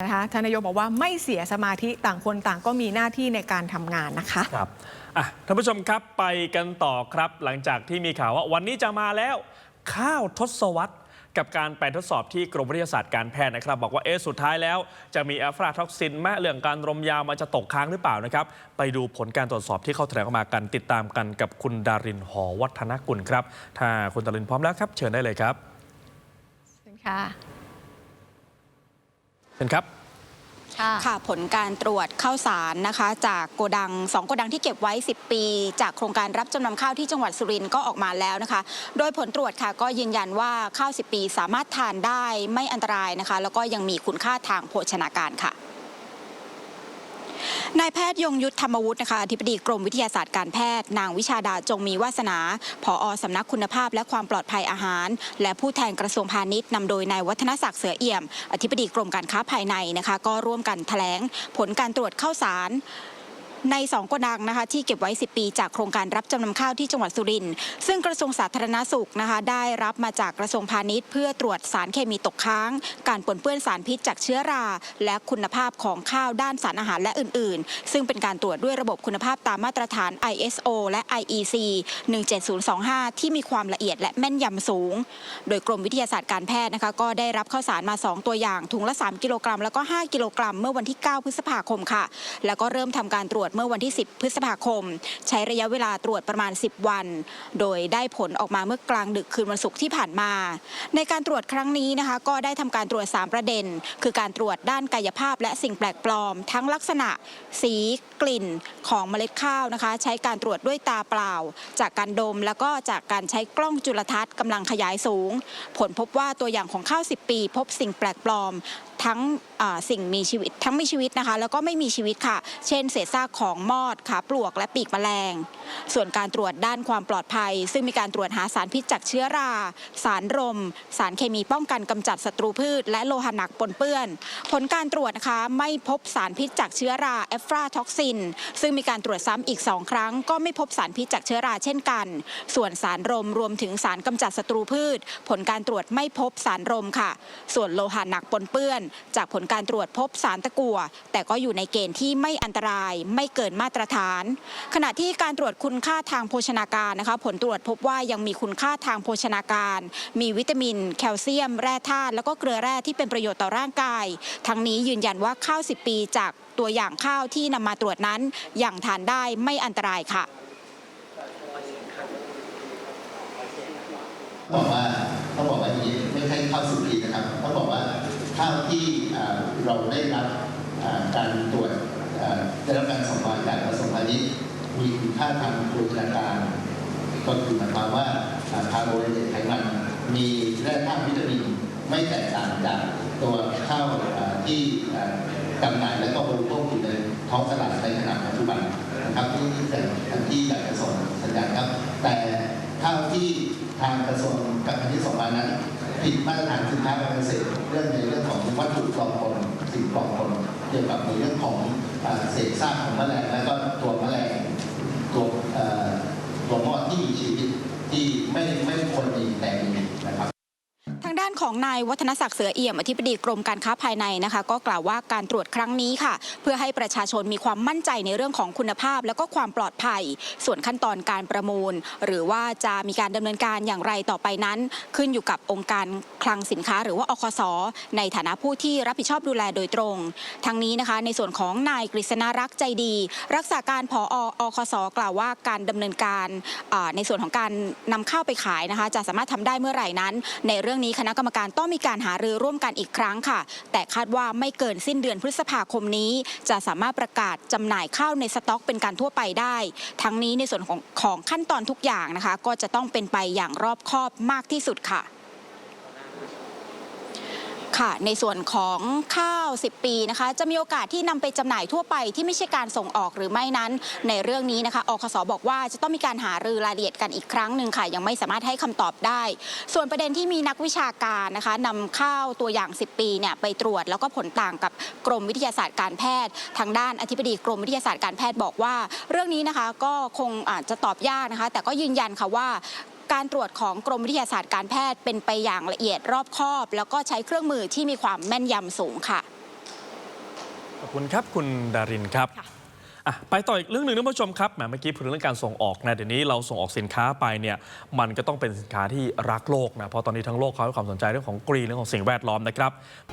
นะคะทานนายกบอกว่าไม่เสียสมาธิต่างคนต่างก็มีหน้าที่ในการทำงานนะคะ ครับอะท่านผู้ชมครับไปกันต่อครับ หลังจากที่มีข่าวว่าวันนี้จะมาแล้ว ข้าวทศวรรษกับการไปทดสอบที่กรมวิทยาศาสตร์การแพทย์นะครับ บอกว่าเอ๊ะสุดท้ายแล้วจะมีแอฟราท็อกซินแม่เรื่องการรมยาวมันจะตกค้างหรือเปล่านะครับ ไปดูผลการตรวจสอบที่เขาแถลงออกมากันติดตามกันกับคุณดารินหอวัฒนกุลครับ ถ้าคุณดารินพร้อมแล้วครับ เชิญได้เลยครับค่ะ เชิญครับค่ะผลการตรวจข้าวสารนะคะ จากโกดัง2โกดังที่เก็บไว้ 10 ปี จากโครงการรับจำนำข้าวที่จังหวัดสุรินทร์ก็ออกมาแล้วนะคะ โดยผลตรวจค่ะก็ยืนยันว่าข้าว 10 ปีสามารถทานได้ไม่อันตรายนะคะ แล้วก็ยังมีคุณค่าทางโภชนาการค่ะ นายแพทย์ยงยุทธธรรมวุฒินะคะอธิบดีกรมวิทยาศาสตร์การแพทย์ นางวิชาดาจงมีวาสนาผอสำนักคุณภาพและความปลอดภัยอาหาร และผู้แทนกระทรวงพาณิชย์นำโดยนายวัฒนศักดิ์เสือเอี่ยม อธิบดีกรมการค้าภายในนะคะ ก็ร่วมกันแถลงผลการตรวจข้าวสาร ใน2โกดังนะคะที่เก็บไว้ 10 ปีจากโครงการรับจำนำข้าวที่จังหวัดสุรินทร์ซึ่งกระทรวงสาธารณสุขนะคะได้รับมาจากกระทรวงพาณิชย์ เพื่อตรวจสารเคมีตกค้าง การปนเปื้อนสารพิษจากเชื้อรา และคุณภาพของข้าวด้านสารอาหารและอื่น ๆ ซึ่งเป็นการตรวจด้วยระบบคุณภาพตามมาตรฐาน ISO และ IEC 17025 ที่มีความละเอียดและแม่นยำสูง โดยกรมวิทยาศาสตร์การแพทย์นะคะก็ได้รับข้าวสารมา 2 ตัวอย่างถุงละ 3 กิโลกรัม แล้วก็ 5 กิโลกรัม เมื่อวันที่ 9 พฤษภาคมค่ะ แล้วก็เริ่มทำการตรวจเมื่อวันที่ 10 พฤษภาคม ใช้ระยะเวลาตรวจประมาณ 10 วัน โดยได้ผลออกมาเมื่อกลางดึกคืนวันศุกร์ที่ผ่านมา ในการตรวจครั้งนี้นะคะ ก็ได้ทำการตรวจ 3 ประเด็น คือการตรวจด้านกายภาพ และสิ่งแปลกปลอม ทั้งลักษณะ สีกลิ่นของเมล็ดข้าวนะคะ ใช้การตรวจด้วยตาเปล่า จากการดมแล้วก็จากการใช้กล้องจุลทรรศน์กำลังขยายสูง ผลพบว่าตัวอย่างของข้าว 10 ปี พบสิ่งแปลกปลอม ทั้งสิ่งมีชีวิตทั้งมีชีวิตนะคะ แล้วก็ไม่มีชีวิตค่ะ เช่น เศษซากของมอดขาปลวกและปีกแมลง ส่วนการตรวจด้านความปลอดภัย ซึ่งมีการตรวจหาสารพิษจากเชื้อรา สารรม สารเคมีป้องกันกำจัดศัตรูพืช และโลหะหนักปนเปื้อน ผลการตรวจนะคะไม่พบสารพิษจากเชื้อราแอฟราท็อกซิน ซึ่งมีการตรวจซ้ำอีก 2 ครั้ง ก็ไม่พบสารพิษจากเชื้อราเช่นกัน ส่วนสารรมรวมถึงสารกำจัดศัตรูพืช ผลการตรวจไม่พบสารรมค่ะ ส่วนโลหะหนักปนเปื้อนจากผลการตรวจพบสารตะกั่วแต่ก็อยู่ในเกณฑ์ที่ไม่อันตรายไม่เกินมาตรฐาน ขณะที่การตรวจคุณค่าทางโภชนาการนะคะ ผลตรวจพบว่ายังมีคุณค่าทางโภชนาการ มีวิตามิน แคลเซียม แร่ธาตุแล้วก็เกลือแร่ที่เป็นประโยชน์ต่อร่างกาย ทั้งนี้ยืนยันว่าข้าว 10 ปีจากตัวอย่างข้าวที่นำมาตรวจนั้นอยังทานได้ไม่อันตรายค่ะบอกว่าต้องบอกว่าอย่างนี้ไม่ใช่ข้าวสุกีนะครับต้องบอกว่า ข้าวที่เราได้รับการตรวจได้รับการส่งมาจากกระทรวงพาณิชย์มีคุณค่าทางโภชนาการ ก็คือหมายความว่าคาร์โบไฮเดรตไขมันมีแร่ธาตุวิตามินไม่แตกต่างจากตัวข้าวที่จำหน่ายและก็บริโภคอยู่ในท้องตลาดในขณะปัจจุบันนะครับที่ที่แต่ที่อยากจะส่งสัญญาณครับ แต่ข้าวที่ ทางกระทรวงการพาณิชย์ส่งมานั้นผิดมาตรฐานสินค้าการเกษตรเรื่องในเรื่องของวัตถุปลอมปนสิ่งปลอมปนเกี่ยวกับในเรื่องของเศษซากของแมลงและก็ตัวแมลงตัวตัวมอดที่มีชีวิตที่ไม่ไม่ควรมีแต่มีนะครับ ของนายวัฒนศักดิ์เสือเอี่ยมอธิบดีกรมการค้าภายในนะคะ ก็กล่าวว่าการตรวจครั้งนี้ค่ะ เพื่อให้ประชาชนมีความมั่นใจในเรื่องของคุณภาพ แล้วก็ความปลอดภัย ส่วนขั้นตอนการประมูล หรือว่าจะมีการดำเนินการอย่างไรต่อไปนั้น ขึ้นอยู่กับองค์การคลังสินค้า หรือว่าอคสในฐานะผู้ที่รับผิดชอบดูแลโดยตรง ทั้งนี้นะคะ ในส่วนของนายกฤษณรักษ์ใจดี รักษาการผออคสกล่าวว่าการดำเนินการในส่วนของการนำเข้าไปขายนะคะ จะสามารถทำได้เมื่อไหร่นั้น ในเรื่องนี้คณะกรรมการต้องมีการหารือร่วมกันอีกครั้งค่ะ แต่คาดว่าไม่เกินสิ้นเดือนพฤษภาคมนี้ จะสามารถประกาศจำหน่ายข้าวในสต็อกเป็นการทั่วไปได้ ทั้งนี้ในส่วนของของขั้นตอนทุกอย่างนะคะ ก็จะต้องเป็นไปอย่างรอบคอบมากที่สุดค่ะ ค่ะ ในส่วนของข้าว 10 ปีนะคะ จะมีโอกาสที่นำไปจำหน่ายทั่วไปที่ไม่ใช่การส่งออกหรือไม่นั้น ในเรื่องนี้นะคะอคสบอกว่าจะต้องมีการหารือรายละเอียดกันอีกครั้งหนึ่งค่ะ ยังไม่สามารถให้คำตอบได้ ส่วนประเด็นที่มีนักวิชาการนะคะนำข้าวตัวอย่าง 10 ปีเนี่ยไปตรวจ แล้วก็ผลต่างกับกรมวิทยาศาสตร์การแพทย์ ทางด้านอธิบดีกรมวิทยาศาสตร์การแพทย์บอกว่า เรื่องนี้นะคะก็คงอาจจะตอบยากนะคะ แต่ก็ยืนยันค่ะว่า การตรวจของกรมวิทยาศาสตร์การแพทย์เป็นไปอย่างละเอียดรอบคอบ แล้วก็ใช้เครื่องมือที่มีความแม่นยำสูงค่ะ ขอบคุณครับคุณดารินครับค่ะอะไปต่ออีกเรื่องหนึ่งท่านผู้ชมครับแหมเมื่อกี้พูดถึงเรื่องการส่งออกนะเดี๋ยวนี้เราส่งออกสินค้าไปเนี่ยมันก็ต้องเป็นสินค้าที่รักโลกนะเพราะตอนนี้ทั้งโลกเขาให้ความสนใจเรื่องของกรีนเรื่องของสิ่งแวดล้อมนะครับ